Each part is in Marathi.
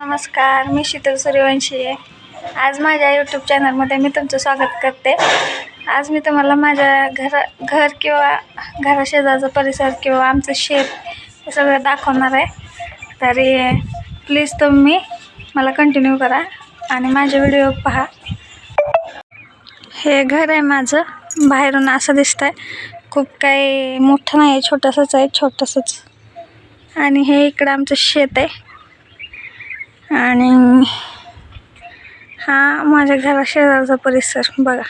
नमस्कार मी शीतल सूर्यवंशी आहे. आज माझ्या यूट्यूब चॅनलमध्ये मी तुमचं स्वागत करते. आज मी तुम्हाला माझ्या घरा घर किंवा घराशेजारचा परिसर किंवा आमचं शेत हे सगळं दाखवणार आहे. तरी प्लीज तुम्ही मला कंटिन्यू करा आणि माझे व्हिडिओ पहा. हे घर आहे माझं. बाहेरून असं दिसतं आहे खूप काही मोठं नाही आहे छोटंसंच आहे छोटंसंच. आणि हे इकडं आमचं शेत आहे. आणि हा माझ्या घरा शेजारचा परिसर बघा.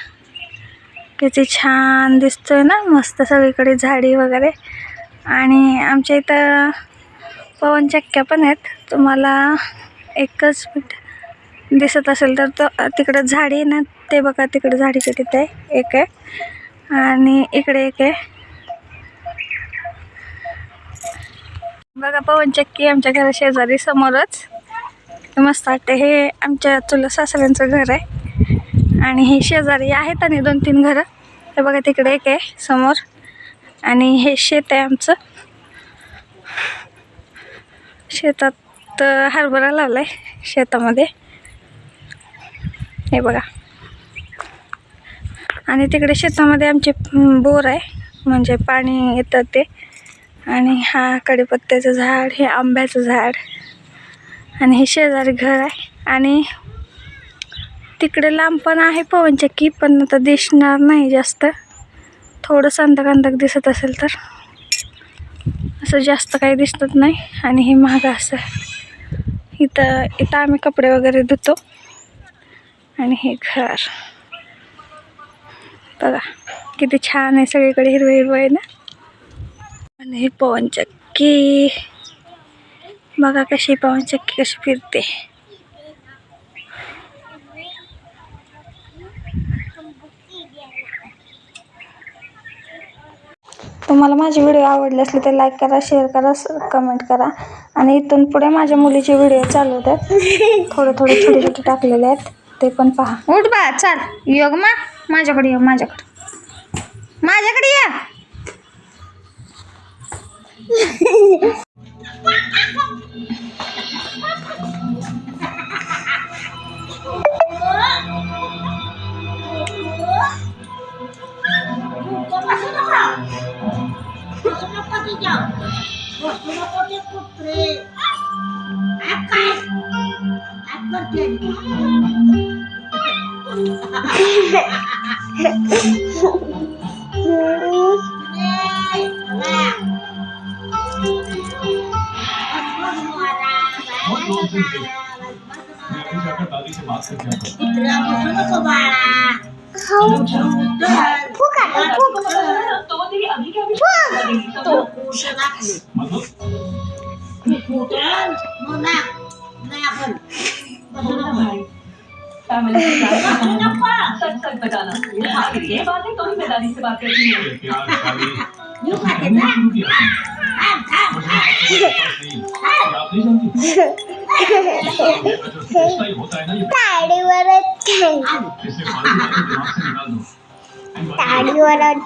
किती छान दिसतोय ना मस्त सगळीकडे झाडी वगैरे. आणि आमच्या इथं पवनचक्क्या पण आहेत. तुम्हाला एकच मिनिट दिसत असेल तर तो तिकडं झाडी आहे ना ते बघा तिकडे किती तिथे एक आहे. आणि इकडे एक आहे. बघा पवनचक्की आमच्या घरा शेजारी समोरच. मस्त वाटते हे आमच्या चुलत सासऱ्यांचं घर आहे. आणि हे शेजारी आहेत आणि दोन तीन घरं. हे बघा तिकडे एक आहे समोर. आणि हे शेत आहे आमचं. शेतात हरभरा लावला आहे शेतामध्ये. हे बघा. आणि तिकडे शेतामध्ये आमचे बोर आहे. म्हणजे पाणी येतं ते. आणि हा कडीपत्त्याचं झाड हे आंब्याचं झाड. आणि हे शेजारी घर आहे. आणि तिकडे लांब पण आहे पवनचक्की पण आता दिसणार नाही जास्त. थोडंसं अंधक अंधक दिसत असेल तर. असं जास्त काही दिसत नाही. आणि हे महाग असं इथं इथं आम्ही कपडे वगैरे धुतो. आणि हे घर. बघा किती छान आहे सगळीकडे हिरवं हिरवं आहे ना. आणि हे पवनचक्की. बघा कशी पवनचक्की कशी फिरते. तुम्हाला माझे व्हिडिओ आवडले असले तर लाईक करा शेअर करा कमेंट करा. आणि इथून पुढे माझ्या मुलीचे व्हिडिओ चालू होतात. थोडे थोडे छोटे छोटे टाकलेले आहेत. ते पण पहा. उठ बा चाल. योग मा. माझ्याकडे ये माझ्याकडे. माझ्याकडे या. दादी से बात करके आता हूँ। मतलब सच सच बताना हाँ, ये बात है तो ही मैं दादी से बात करती हूँ ये प्यार शादी हमने शुरू किया मुझे आपको विश्वास नहीं। आप नहीं जानती ऐसा ही होता है താടി താടി